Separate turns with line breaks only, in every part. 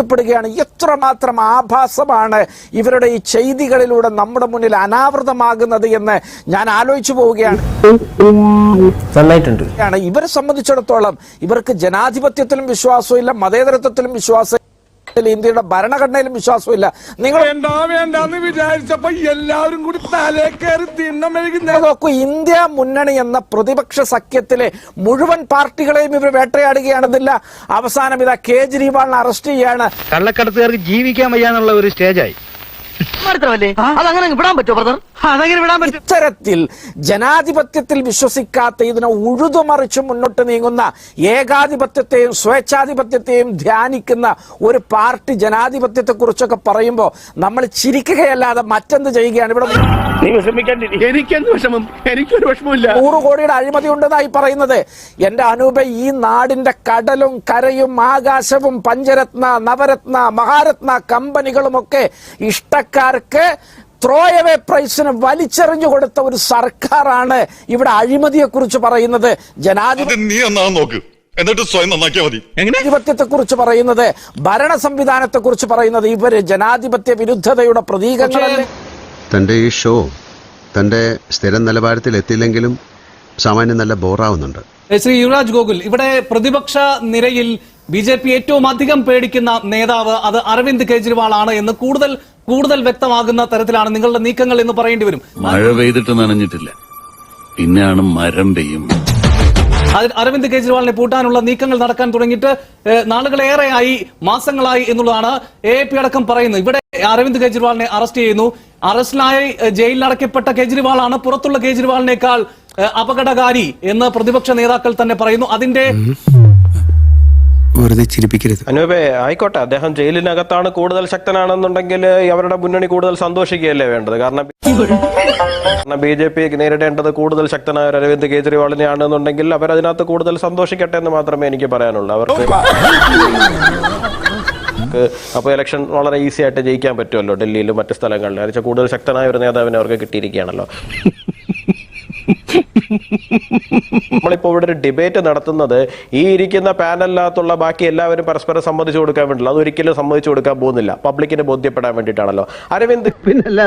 പ്പെടുകയാണ് എത്രമാത്രം ആഭാസമാണ് ഇവരുടെ ഈ ചെയ്തികളിലൂടെ നമ്മുടെ മുന്നിൽ അനാവൃതമാകുന്നത് എന്ന് ഞാൻ ആലോചിച്ചു പോവുകയാണ്. ഇവരെ സംബന്ധിച്ചിടത്തോളം ഇവർക്ക് ജനാധിപത്യത്തിലും വിശ്വാസമില്ല മതേതരത്വത്തിലും വിശ്വാസം ഇന്ത്യയുടെ ഭരണഘടനയിലും വിശ്വാസമില്ല നിങ്ങൾ
വേണ്ട വേണ്ടെന്ന് വിചാരിച്ചപ്പോ എല്ലാവരും കൂടി തലേ കയറി
നോക്കൂ ഇന്ത്യ മുന്നണി എന്ന പ്രതിപക്ഷ സഖ്യത്തിലെ മുഴുവൻ പാർട്ടികളെയും ഇവർ വേട്ടയാടുകയാണെന്നില്ല. അവസാനം ഇതാ കേജ്രിവാളിനെ അറസ്റ്റ് ചെയ്യാണ്.
കള്ളക്കടത്തുകാർക്ക് ജീവിക്കാൻ വയ്യാന്നുള്ള ഒരു സ്റ്റേജായി.
അതങ്ങനെ വിടാൻ പറ്റുമോ ബ്രദർ?
ഇത്തരത്തിൽ ജനാധിപത്യത്തിൽ വിശ്വസിക്കാത്ത ഇതിനെ ഉഴുതുമറിച്ച് മുന്നോട്ട് നീങ്ങുന്ന ഏകാധിപത്യത്തെയും സ്വേച്ഛാധിപത്യത്തെയും ധ്യാനിക്കുന്ന ഒരു പാർട്ടി ജനാധിപത്യത്തെ കുറിച്ചൊക്കെ പറയുമ്പോൾ നമ്മൾ ചിരിക്കുകയല്ലാതെ മറ്റെന്ത് ചെയ്യുകയാണ് ഇവിടെ നൂറ് കോടിയുടെ അഴിമതി ഉണ്ടെന്നായി പറയുന്നത്. എന്റെ അനൂപ ഈ നാടിന്റെ കടലും കരയും ആകാശവും പഞ്ചരത്ന നവരത്ന മഹാരത്ന കമ്പനികളുമൊക്കെ ഇഷ്ടക്കാർക്ക് ത്രോയവേ പ്രൈസിന് വലിച്ചെറിഞ്ഞു കൊടുത്ത ഒരു സർക്കാരാണ് ഇവിടെ അഴിമതിയെ കുറിച്ച് പറയുന്നത് ജനാധിപത്യ
നീ എന്നാ നോക്ക്. എന്നിട്ട് സ്വയം നന്നാക്കിയാൽ മതി.
ജനാധിപത്യത്തെ കുറിച്ച് പറയുന്നത് ഭരണ സംവിധാനത്തെ കുറിച്ച് പറയുന്നത് ഇവർ ജനാധിപത്യ വിരുദ്ധതയുടെ പ്രതീകങ്ങളല്ലേ?
തന്റെ ഈ ഷോ തന്റെ സ്ഥിരം നിലവാരത്തിൽ എത്തിയില്ലെങ്കിലും സാമാന്യം നല്ല ബോറാവുന്നുണ്ട്.
ശ്രീ യുവരാജ് ഗോകുൽ ഇവിടെ പ്രതിപക്ഷ നിരയിൽ ബി ജെ പി ഏറ്റവും അധികം പേടിക്കുന്ന നേതാവ് അത് അരവിന്ദ് കെജ്രിവാൾ ആണ് എന്ന് കൂടുതൽ കൂടുതൽ വ്യക്തമാകുന്ന തരത്തിലാണ് നിങ്ങളുടെ നീക്കങ്ങൾ എന്ന് പറയേണ്ടി വരും.
മഴ പെയ്തിട്ട് നനഞ്ഞിട്ടില്ല. പിന്നെയാണ് മരം പെയ്യും.
അരവിന്ദ് കെജ്രിവാളിനെ പൂട്ടാനുള്ള നീക്കങ്ങൾ നടക്കാൻ തുടങ്ങിയിട്ട് നാളുകളേറെയായി മാസങ്ങളായി എന്നുള്ളതാണ് എ പി അടക്കം പറയുന്നത്. ഇവിടെ അരവിന്ദ് കെജ്രിവാളിനെ അറസ്റ്റ് ചെയ്യുന്നു. അറസ്റ്റിലായി അടയ്ക്കപ്പെട്ട കെജ്രിവാളാണ് പുറത്തുള്ള കെജ്രിവാളിനേക്കാൾ അപകടകാരി എന്ന് പ്രതിപക്ഷ നേതാക്കൾ തന്നെ പറയുന്നു. അതിന്റെ
വെറുതെ ചിരിപ്പിക്കരുത്.
അനൂപേ ആയിക്കോട്ടെ. അദ്ദേഹം ജയിലിനകത്താണ് കൂടുതൽ ശക്തനാണെന്നുണ്ടെങ്കിൽ അവരുടെ മുന്നണി കൂടുതൽ സന്തോഷിക്കുകയല്ലേ വേണ്ടത്? കാരണം കാരണം ബി ജെ പി നേരിടേണ്ടത് കൂടുതൽ ശക്തനായ അരവിന്ദ് കേജ്രിവാളിനെ ആണെന്നുണ്ടെങ്കിൽ അവരതിനകത്ത് കൂടുതൽ സന്തോഷിക്കട്ടെ എന്ന് മാത്രമേ എനിക്ക് പറയാനുള്ളൂ. അവർക്ക് അപ്പോൾ ഇലക്ഷൻ വളരെ ഈസി ആയിട്ട് ജയിക്കാൻ പറ്റുമല്ലോ ഡൽഹിയിലും മറ്റു സ്ഥലങ്ങളിലും. കൂടുതൽ ശക്തനായ ഒരു നേതാവിനെ അവർക്ക് കിട്ടിയിരിക്കുകയാണല്ലോ. നമ്മളിപ്പോ ഇവിടെ ഒരു ഡിബേറ്റ് നടത്തുന്നത് ഈ ഇരിക്കുന്ന പാനലിനകത്തുള്ള ബാക്കി എല്ലാവരും പരസ്പരം സമ്മതിച്ചു കൊടുക്കാൻ വേണ്ടില്ല അതൊരിക്കലും സമ്മതിച്ചു കൊടുക്കാൻ പോകുന്നില്ല. പബ്ലിക്കിന് ബോധ്യപ്പെടാൻ വേണ്ടിയിട്ടാണല്ലോ. അരവിന്ദ്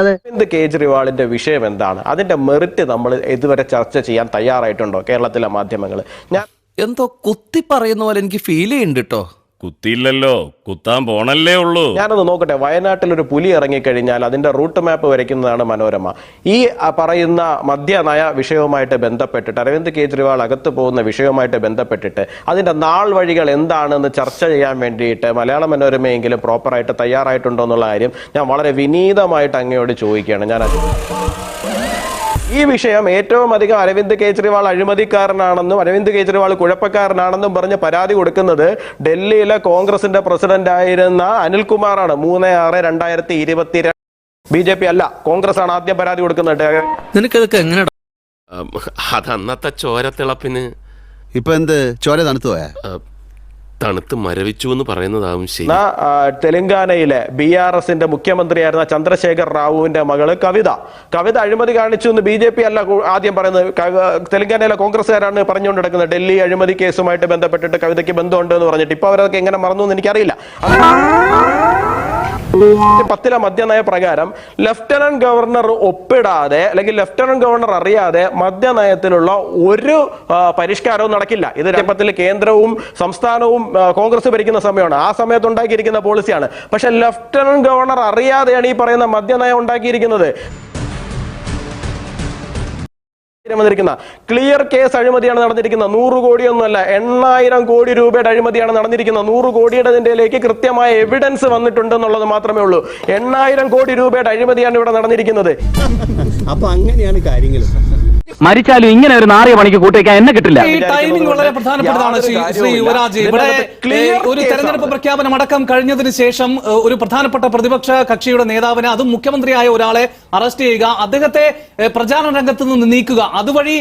അരവിന്ദ് കേജ്രിവാളിന്റെ വിഷയം എന്താണ്? അതിന്റെ മെറിറ്റ് നമ്മൾ ഇതുവരെ ചർച്ച ചെയ്യാൻ തയ്യാറായിട്ടുണ്ടോ കേരളത്തിലെ മാധ്യമങ്ങൾ ഞാൻ
എന്തോ കുത്തി പറയുന്ന പോലെ എനിക്ക് ഫീൽ ചെയ്യുന്നുണ്ട് കേട്ടോ
കുത്തിയില്ലല്ലോ. കുത്താൻ പോണല്ലേ ഉള്ളൂ.
ഞാനൊന്ന് നോക്കട്ടെ. വയനാട്ടിൽ ഒരു പുലി ഇറങ്ങിക്കഴിഞ്ഞാൽ അതിന്റെ റൂട്ട് മാപ്പ് വരയ്ക്കുന്നതാണ് മനോരമ. ഈ പറയുന്ന മദ്യനയ വിഷയവുമായിട്ട് ബന്ധപ്പെട്ടിട്ട് അരവിന്ദ് കെജ്രിവാൾ അകത്ത് പോകുന്ന വിഷയവുമായിട്ട് ബന്ധപ്പെട്ടിട്ട് അതിന്റെ നാൾ വഴികൾ എന്താണെന്ന് ചർച്ച ചെയ്യാൻ വേണ്ടിയിട്ട് മലയാള മനോരമയെങ്കിലും പ്രോപ്പറായിട്ട് തയ്യാറായിട്ടുണ്ടോ എന്നുള്ള കാര്യം ഞാൻ വളരെ വിനീതമായിട്ട് അങ്ങയോട് ചോദിക്കുകയാണ്. ഞാൻ അത് ഈ വിഷയം ഏറ്റവും അധികം അരവിന്ദ് കെജ്രിവാൾ അഴിമതിക്കാരനാണെന്നും അരവിന്ദ് കെജ്രിവാൾ കുഴപ്പക്കാരനാണെന്നും പറഞ്ഞ് പരാതി കൊടുക്കുന്നത് ഡൽഹിയിലെ കോൺഗ്രസിന്റെ പ്രസിഡന്റ് ആയിരുന്ന അനിൽകുമാറാണ്. മൂന്ന് ആറ് രണ്ടായിരത്തി ഇരുപത്തി ബി ജെ പി അല്ല കോൺഗ്രസ് ആണ് ആദ്യം പരാതി കൊടുക്കുന്നത്.
നിനക്കതൊക്കെ എങ്ങനെ
അതന്നത്തെ ചോരത്തിളപ്പിന്.
ഇപ്പൊ എന്ത്? ചോര തണുത്തു പോയാ?
തണുത്ത് മരവിച്ചു എന്ന് പറയുന്നതാവും ശരി.
തെലങ്കാനയിലെ ബി ആർ എസിന്റെ മുഖ്യമന്ത്രിയായിരുന്ന ചന്ദ്രശേഖർ റാവുവിന്റെ മകൾ കവിത. കവിത അഴിമതി കാണിച്ചു എന്ന് ബി ജെ പി അല്ല ആദ്യം പറയുന്നത്. തെലങ്കാനയിലെ കോൺഗ്രസ്സുകാരാണ് പറഞ്ഞുകൊണ്ട് നടക്കുന്നത് ഡൽഹി അഴിമതി കേസുമായിട്ട് ബന്ധപ്പെട്ടിട്ട് കവിതയ്ക്ക് ബന്ധമുണ്ട് എന്ന് പറഞ്ഞിട്ട് ഇപ്പൊ അവരതൊക്കെ എങ്ങനെ മറന്നു എന്ന് എനിക്കറിയില്ല. പത്തിലെ മദ്യനയ പ്രകാരം ലഫ്റ്റനന്റ് ഗവർണർ ഒപ്പിടാതെ അല്ലെങ്കിൽ ലഫ്റ്റനന്റ് ഗവർണർ അറിയാതെ മദ്യനയത്തിലുള്ള ഒരു പരിഷ്കാരവും നടക്കില്ല. ഇത് രംഗത്തിൽ കേന്ദ്രവും സംസ്ഥാനവും കോൺഗ്രസ് ഭരിക്കുന്ന സമയമാണ്. ആ സമയത്ത് ഉണ്ടാക്കിയിരിക്കുന്ന പോളിസിയാണ് പക്ഷെ ലഫ്റ്റനന്റ് ഗവർണർ അറിയാതെയാണ് ഈ പറയുന്ന മദ്യനയം ഉണ്ടാക്കിയിരിക്കുന്നത്. വന്നിരിക്കുന്ന. ക്ലിയർ കേസ് അഴിമതിയാണ് നടന്നിരിക്കുന്നത്. നൂറ് കോടിയൊന്നുമല്ല എണ്ണായിരം കോടി രൂപയുടെ അഴിമതിയാണ് നടന്നിരിക്കുന്നത്. നൂറ് കോടിയുടെതിലേക്ക് കൃത്യമായ എവിഡൻസ് വന്നിട്ടുണ്ട് എന്നുള്ളത് മാത്രമേ ഉള്ളൂ. എണ്ണായിരം കോടി രൂപയുടെ അഴിമതിയാണ് ഇവിടെ നടന്നിരിക്കുന്നത്.
അപ്പൊ അങ്ങനെയാണ് കാര്യങ്ങൾ.
മരിച്ചാലും ഇങ്ങനെ ഒരു നാറിയ പണിക്ക് കൂട്ടിവെക്കാൻ എന്നെ കിട്ടില്ല.
ഈ ടൈമിംഗ് വളരെ പ്രധാനപ്പെട്ടതാണ് ശ്രീ ശ്രീ യുവരാജ്. ഇവിടെ ഏഹ്, ഒരു തെരഞ്ഞെടുപ്പ് പ്രഖ്യാപനം അടക്കം കഴിഞ്ഞതിന് ശേഷം ഏഹ്, ഒരു പ്രധാനപ്പെട്ട പ്രതിപക്ഷ കക്ഷിയുടെ നേതാവിനെ അതും മുഖ്യമന്ത്രിയായ ഒരാളെ അറസ്റ്റ് ചെയ്യുക അദ്ദേഹത്തെ ഏഹ്, പ്രചാരണ രംഗത്ത് നിന്ന് നീക്കുക. അതുവഴി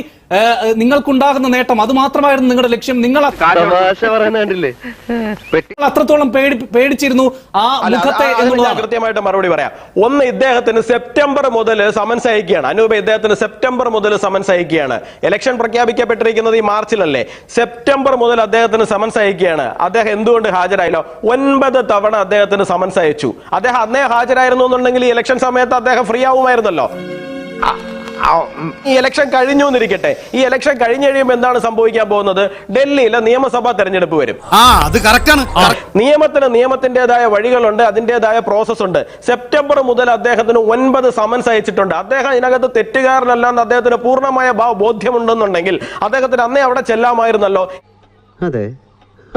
നിങ്ങൾക്കുണ്ടാകുന്ന നേട്ടം അത് മാത്രമായിരുന്നു നിങ്ങളുടെ ലക്ഷ്യം. നിങ്ങൾ അത്രത്തോളം പേടി പേടിച്ചിരുന്നു ആ മുഖത്തെ
കൃത്യമായിട്ട് മറുപടി പറയാം. ഒന്ന് ഇദ്ദേഹത്തിന് സെപ്റ്റംബർ മുതൽ സമൻസ് അയക്കുകയാണ് അനൂപ് ഇദ്ദേഹത്തിന് സെപ്റ്റംബർ മുതൽ സമൻസ് അയക്കുകയാണ് ഇലക്ഷൻ പ്രഖ്യാപിക്കപ്പെട്ടിരിക്കുന്നത് ഈ മാർച്ചിലല്ലേ? സെപ്റ്റംബർ മുതൽ അദ്ദേഹത്തിന് സമൻസ് അയക്കുകയാണ് അദ്ദേഹം എന്തുകൊണ്ട് ഹാജരായില്ലോ? ഒൻപത് തവണ അദ്ദേഹത്തിന് സമൻസ് അയച്ചു അദ്ദേഹം അന്നേ ഹാജരായിരുന്നു എന്നുണ്ടെങ്കിൽ ഈ ഇലക്ഷൻ സമയത്ത് അദ്ദേഹം ഫ്രീ ആവുമായിരുന്നല്ലോ. ഈ ഇലക്ഷൻ കഴിഞ്ഞു എന്നിരിക്കട്ടെ. ഈ ഇലക്ഷൻ കഴിഞ്ഞു കഴിയുമ്പോൾ എന്താണ് സംഭവിക്കാൻ പോകുന്നത്? ഡൽഹിയിലെ നിയമസഭാ തെരഞ്ഞെടുപ്പ് വരും.
ആ അത് കറക്റ്റാണ്
നിയമത്തിന് നിയമത്തിന്റേതായ വഴികളുണ്ട് അതിന്റേതായ പ്രോസസ് ഉണ്ട്. സെപ്റ്റംബർ മുതൽ അദ്ദേഹത്തിന് ഒൻപത് സമൻസ് അയച്ചിട്ടുണ്ട്. അദ്ദേഹം ഇതിനകത്ത് തെറ്റുകാരനല്ലാന്ന് അദ്ദേഹത്തിന് പൂർണമായ ബോധ്യമുണ്ടെന്നുണ്ടെങ്കിൽ അദ്ദേഹത്തിന് അന്നേ അവിടെ ചെല്ലാമായിരുന്നല്ലോ.
അതെ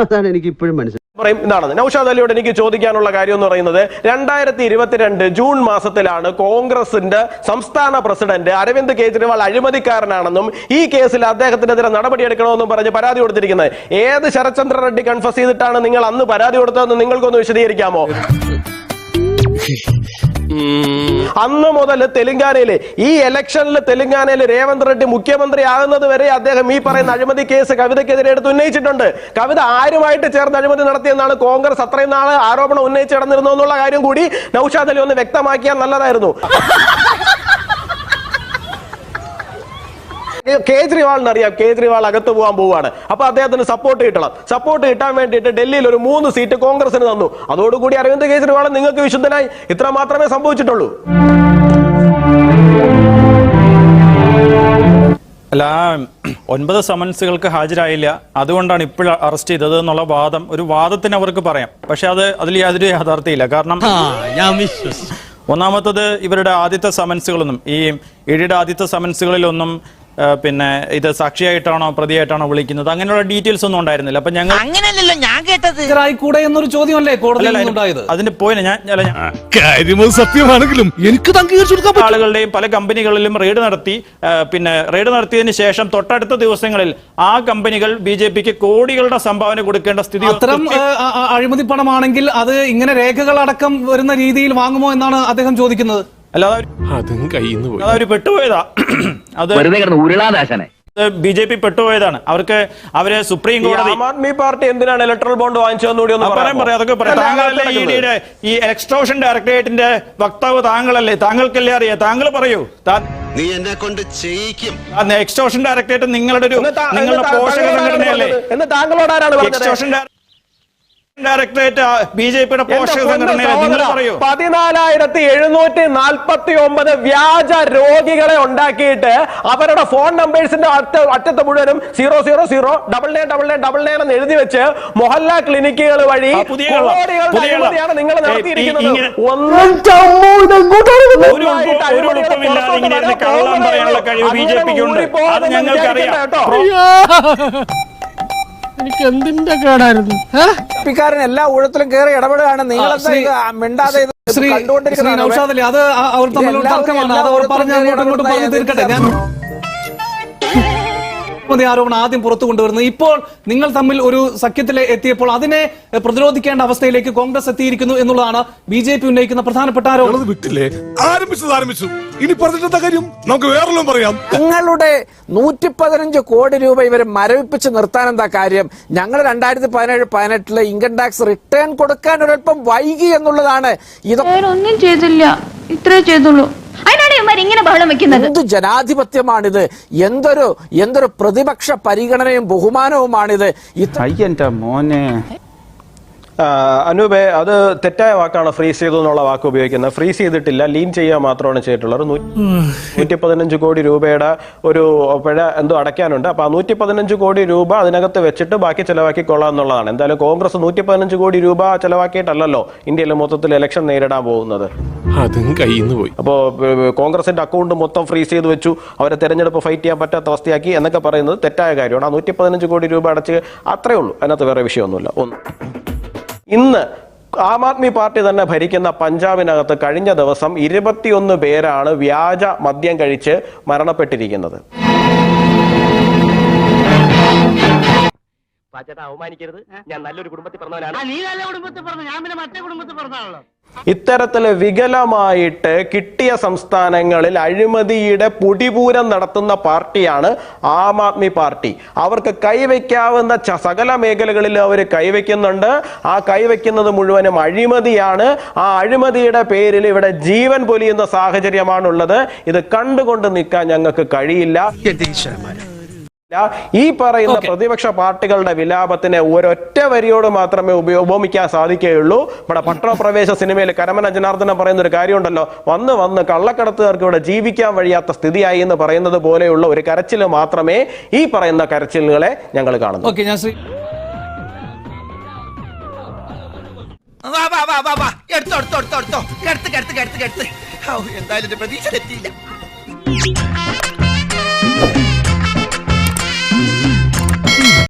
അതാണ് എനിക്ക് ഇപ്പോഴും മനസ്സിലായത്
പറയും ഇതാണ് നൌഷാദ് അലിയോട് എനിക്ക് ചോദിക്കാനുള്ള കാര്യം എന്ന് പറയുന്നത് രണ്ടായിരത്തി ഇരുപത്തിരണ്ട് ജൂൺ മാസത്തിലാണ് കോൺഗ്രസിന്റെ സംസ്ഥാന പ്രസിഡന്റ് അരവിന്ദ് കെജ്രിവാൾ അഴിമതിക്കാരനാണെന്നും ഈ കേസിൽ അദ്ദേഹത്തിനെതിരെ നടപടിയെടുക്കണമെന്നും പറഞ്ഞ് പരാതി കൊടുത്തിരിക്കുന്നത്. ഏത് ശരത്ചന്ദ്ര റെഡ്ഡി കൺഫസ് ചെയ്തിട്ടാണ് നിങ്ങൾ അന്ന് പരാതി കൊടുത്തതെന്ന് നിങ്ങൾക്കൊന്ന് വിശദീകരിക്കാമോ? അന്ന് മുതൽ തെലുങ്കാനയിലെ ഈ ഇലക്ഷനിൽ തെലുങ്കാനയിൽ രേവന്ത് റെഡ്ഡി മുഖ്യമന്ത്രി ആകുന്നത് വരെ അദ്ദേഹം ഈ പറയുന്ന അഴിമതി കേസ് കവിതയ്ക്കെതിരെ എടുത്ത് ഉന്നയിച്ചിട്ടുണ്ട്. കവിത ആരുമായിട്ട് ചേർന്ന് അഴിമതി നടത്തിയെന്നാണ് കോൺഗ്രസ് അത്രയും നാൾ ആരോപണം ഉന്നയിച്ച് കിടന്നിരുന്നു എന്നുള്ള കാര്യം കൂടി നൌഷാദ് അലി ഒന്ന് വ്യക്തമാക്കിയാൽ നല്ലതായിരുന്നു. കേജ്രിവാളിന് അറിയാം കേജ്രിവാൾ അകത്ത് പോകാൻ പോവാണ്. അപ്പൊ അദ്ദേഹത്തിന് സപ്പോർട്ട് കിട്ടണം. സപ്പോർട്ട് കിട്ടാൻ വേണ്ടിയിട്ട് ഡൽഹിയിൽ ഒരു മൂന്ന് സീറ്റ് കോൺഗ്രസിന് തന്നു. അതോടുകൂടി അരവിന്ദ് കേജ്രിവാൾ നിങ്ങൾക്ക് വിശുദ്ധനായി. ഇത്ര മാത്രമേ സംഭവിച്ചിട്ടുള്ളൂ.
അല്ല ഒൻപത് സമൻസുകൾക്ക് ഹാജരായില്ല. അതുകൊണ്ടാണ് ഇപ്പോൾ അറസ്റ്റ് ചെയ്തത് എന്നുള്ള വാദം. ഒരു വാദത്തിന് അവർക്ക് പറയാം. പക്ഷെ അത് അതിൽ യാതൊരു യാഥാർത്ഥ്യമില്ല കാരണം ഒന്നാമത്തത് ഇവരുടെ ആദ്യത്തെ സമൻസുകളൊന്നും ഈ ഇടിയുടെ ആദ്യത്തെ സമൻസുകളിലൊന്നും പിന്നെ ഇത് സാക്ഷിയായിട്ടാണോ പ്രതിയായിട്ടാണോ വിളിക്കുന്നത്? അങ്ങനെയുള്ള ഡീറ്റെയിൽസ് ഒന്നും ഉണ്ടായിരുന്നില്ല. അപ്പൊ ഞങ്ങൾ
അങ്ങനെയല്ലല്ലോ ഞാൻ കേട്ടത്.
കൂടെ എന്നൊരു ചോദ്യമല്ലേ കോടതിയിൽ
അതിന്റെ പോയിന്റ് ഞാൻ അല്ല, ഞാൻ
കാര്യമത് സത്യമാണെങ്കിലും എനിക്ക്
ആളുകളുടെയും പല കമ്പനികളിലും റെയ്ഡ് നടത്തി പിന്നെ റെയ്ഡ് നടത്തിയതിനു ശേഷം തൊട്ടടുത്ത ദിവസങ്ങളിൽ ആ കമ്പനികൾ ബി ജെ പിക്ക് കോടികളുടെ സംഭാവന കൊടുക്കേണ്ട സ്ഥിതി
അത്തരം അഴിമതി പണമാണെങ്കിൽ അത് ഇങ്ങനെ രേഖകൾ അടക്കം വരുന്ന രീതിയിൽ വാങ്ങുമോ എന്നാണ് അദ്ദേഹം ചോദിക്കുന്നത്.
അല്ലാതെ
അതും കയ്യിൽ പോയി.
അവർ പെട്ടുപോയതാ. അത്
വെറുതെ കിടന്ന് ഉരുളാദാശനെ.
ബി ജെ പി പെട്ടുപോയതാണ്. അവർക്ക് അവരെ സുപ്രീം കോടതി
ആം ആദ്മി പാർട്ടി എന്തിനാണ് ഇലക്ട്രൽ ബോണ്ട് വാങ്ങിച്ചതെന്ന് കൂടി ഒന്ന്
ആ, പറയാം പറയാം അതൊക്കെ പറയാം.
അല്ല,
താങ്കളല്ലേ ഇ ഡിയുടെ ഈ എക്സ്ട്രോഷൻ ഡയറക്ടറേറ്റിന്റെ വക്താവ് താങ്കളല്ലേ? താങ്കൾക്കല്ലേ അറിയാം? താങ്കൾ പറയൂ.
നീ എന്നെ കൊണ്ട് ചെയ്യിക്കും.
എക്സ്ട്രോഷൻ ഡയറക്ടറേറ്റ് നിങ്ങളുടെ ഒരു നിങ്ങളുടെ പോഷക സംഘടനയല്ലേ?
പറഞ്ഞത്? എന്ന് താങ്കളോട് ആരാണ് പറഞ്ഞത്
എക്സ്ട്രോഷൻ ഡയറക്ടറേറ്റ് ബി ജെ പിയുടെ പോഷക
പതിനാലായിരത്തി എഴുന്നൂറ്റി നാൽപ്പത്തി ഒമ്പത് വ്യാജ രോഗികളെ ഉണ്ടാക്കിയിട്ട് അവരുടെ ഫോൺ നമ്പേഴ്സിന്റെ അറ്റ അറ്റത്ത് മുഴുവനും zero zero zero double nine double nine double nine എന്ന് എഴുതി വെച്ച് മൊഹല്ല ക്ലിനിക്കുകൾ വഴി. കോടികളുടെ നിങ്ങൾ നടത്തിയിരിക്കുന്നത്. ഒന്നും
ഒരു
എനിക്ക് എന്തിന്റെ കേടായിരുന്നു?
പിക്കാരൻ എല്ലാ ഊഴത്തിലും കയറി ഇടപെടുകയാണ്. നിങ്ങൾ എന്താ
ശ്രീ-
ഇത് മിണ്ടാതെ ഇത്
ശ്രീ ശ്രീ
കണ്ടുകൊണ്ടിരിക്കുന്നതാണ്
നൗഷാദ് അത് അവർ തമ്മിലുള്ള തർക്കമാണ്. അത് അവർ
പറഞ്ഞു
പറഞ്ഞ് അങ്ങോട്ടും ഇങ്ങോട്ടും പറഞ്ഞ് തീർക്കട്ടെ. ഞാൻ അഴിമതി ആരോപണം ആദ്യം പുറത്തു കൊണ്ടുവരുന്നത്. ഇപ്പോൾ നിങ്ങൾ തമ്മിൽ ഒരു സഖ്യത്തിൽ എത്തിയപ്പോൾ അതിനെ പ്രതിരോധിക്കേണ്ട അവസ്ഥയിലേക്ക് കോൺഗ്രസ് എത്തിയിരിക്കുന്നു എന്നുള്ളതാണ് ബി ജെ പി ഉന്നയിക്കുന്ന പ്രധാനപ്പെട്ട ആരോപണം.
നിങ്ങളത് വിട്ടില്ലേ? ആരംഭിച്ചത് ആരംഭിച്ചു. ഇനി പറഞ്ഞിട്ടെന്താ കാര്യം? നമുക്ക് വേറെല്ലാം പറയാം.
നിങ്ങളുടെ നൂറ്റി പതിനഞ്ച് കോടി രൂപ ഇവരെ മരവിപ്പിച്ച് നിർത്താൻ എന്താ കാര്യം? ഞങ്ങൾ രണ്ടായിരത്തി പതിനേഴ് പതിനെട്ടിൽ ഇൻകം ടാക്സ് റിട്ടേൺ കൊടുക്കാൻ ഒരൽപ്പം വൈകി എന്നുള്ളതാണ്.
ഇതൊന്നും ചെയ്തില്ല. ഇത്രേ ചെയ്തുള്ളൂ. ഇവന്മാർ ഇങ്ങനെ ബഹളം വെക്കുന്നത്?
എന്ത് ജനാധിപത്യമാണിത്? എന്തൊരു എന്തൊരു പ്രതിപക്ഷ പരിഗണനയും ബഹുമാനവുമാണിത്?
മോനെ.
അനൂപെ അത് തെറ്റായ വാക്കാണ് ഫ്രീസ് ചെയ്തു എന്നുള്ള വാക്ക് ഉപയോഗിക്കുന്നത്. ഫ്രീസ് ചെയ്തിട്ടില്ല ലീൻ ചെയ്യുക മാത്രമാണ് ചെയ്തിട്ടുള്ളത്. നൂറ്റി പതിനഞ്ച് കോടി രൂപയുടെ ഒരു പിഴ എന്തോ അടയ്ക്കാനുണ്ട്. അപ്പൊ ആ നൂറ്റി പതിനഞ്ച് കോടി രൂപ അതിനകത്ത് വെച്ചിട്ട് ബാക്കി ചെലവാക്കിക്കൊള്ളാം എന്നുള്ളതാണ്. എന്തായാലും കോൺഗ്രസ് നൂറ്റി പതിനഞ്ച് കോടി രൂപ ചെലവാക്കിയിട്ടല്ലല്ലോ ഇന്ത്യയിൽ മൊത്തത്തിൽ ഇലക്ഷൻ നേരിടാൻ പോകുന്നത്.
അതും കയ്യിൽ പോയി.
അപ്പോൾ കോൺഗ്രസിന്റെ അക്കൗണ്ട് മൊത്തം ഫ്രീസ് ചെയ്ത് വെച്ചു. അവരെ തെരഞ്ഞെടുപ്പ് ഫൈറ്റ് ചെയ്യാൻ പറ്റാത്ത അവസ്ഥയാക്കി എന്നൊക്കെ പറയുന്നത് തെറ്റായ കാര്യമാണ്. ആ നൂറ്റി പതിനഞ്ച് കോടി രൂപ അടച്ച് അത്രേ ഉള്ളൂ. അതിനകത്ത് വേറെ വിഷയമൊന്നുമില്ല. ഒന്ന്. ഇന്ന് ആം ആദ്മി പാർട്ടി തന്നെ ഭരിക്കുന്ന പഞ്ചാബിനകത്ത് കഴിഞ്ഞ ദിവസം ഇരുപത്തിയൊന്ന് പേരാണ് വ്യാജ മദ്യം കഴിച്ച് മരണപ്പെട്ടിരിക്കുന്നത്.
പാച്ചേട്ടാ അവമാനിക്കരുത്. ഞാൻ നല്ലൊരു കുടുംബത്തിൽ പറഞ്ഞവനാണ്. നീ നല്ല കുടുംബത്തിൽ പറഞ്ഞു. ഞാൻ പിന്നെ മറ്റേ കുടുംബത്തിൽ പറഞ്ഞാണല്ലോ
ഇത്തരത്തിൽ വികലമായിട്ട് കിട്ടിയ സംസ്ഥാനങ്ങളിൽ അഴിമതിയുടെ പൊടിപൂരം നടത്തുന്ന പാർട്ടിയാണ് ആം ആദ്മി പാർട്ടി. അവർക്ക് കൈവയ്ക്കാവുന്ന ച- സകല മേഖലകളിൽ അവർ കൈവയ്ക്കുന്നുണ്ട്. ആ കൈവയ്ക്കുന്നത് മുഴുവനും അഴിമതിയാണ്. ആ അഴിമതിയുടെ പേരിൽ ഇവിടെ ജീവൻ പൊലിയുന്ന സാഹചര്യമാണുള്ളത്. ഇത് കണ്ടുകൊണ്ട് നിൽക്കാൻ ഞങ്ങൾക്ക് കഴിയില്ല. ഈ പറയുന്ന പ്രതിപക്ഷ പാർട്ടികളുടെ വിലാപത്തിന് ഒരൊറ്റ വരിയോട് മാത്രമേ ഉപയോഗിക്കാൻ സാധിക്കുകയുള്ളൂ. ഇവിടെ പട്ടണപ്രവേശ സിനിമയിൽ കരമന ജനാർദ്ദനം പറയുന്ന ഒരു കാര്യമുണ്ടല്ലോ. വന്ന് വന്ന് കള്ളക്കടത്തുകാർക്ക് ഇവിടെ ജീവിക്കാൻ വഴിയാത്ത സ്ഥിതിയായി എന്ന് പറയുന്നത് പോലെയുള്ള ഒരു കരച്ചിൽ മാത്രമേ ഈ പറയുന്ന കരച്ചിലുകളെ ഞങ്ങൾ കാണുന്നു.
എന്തായാലും പ്രതീക്ഷ തെറ്റിയില്ല.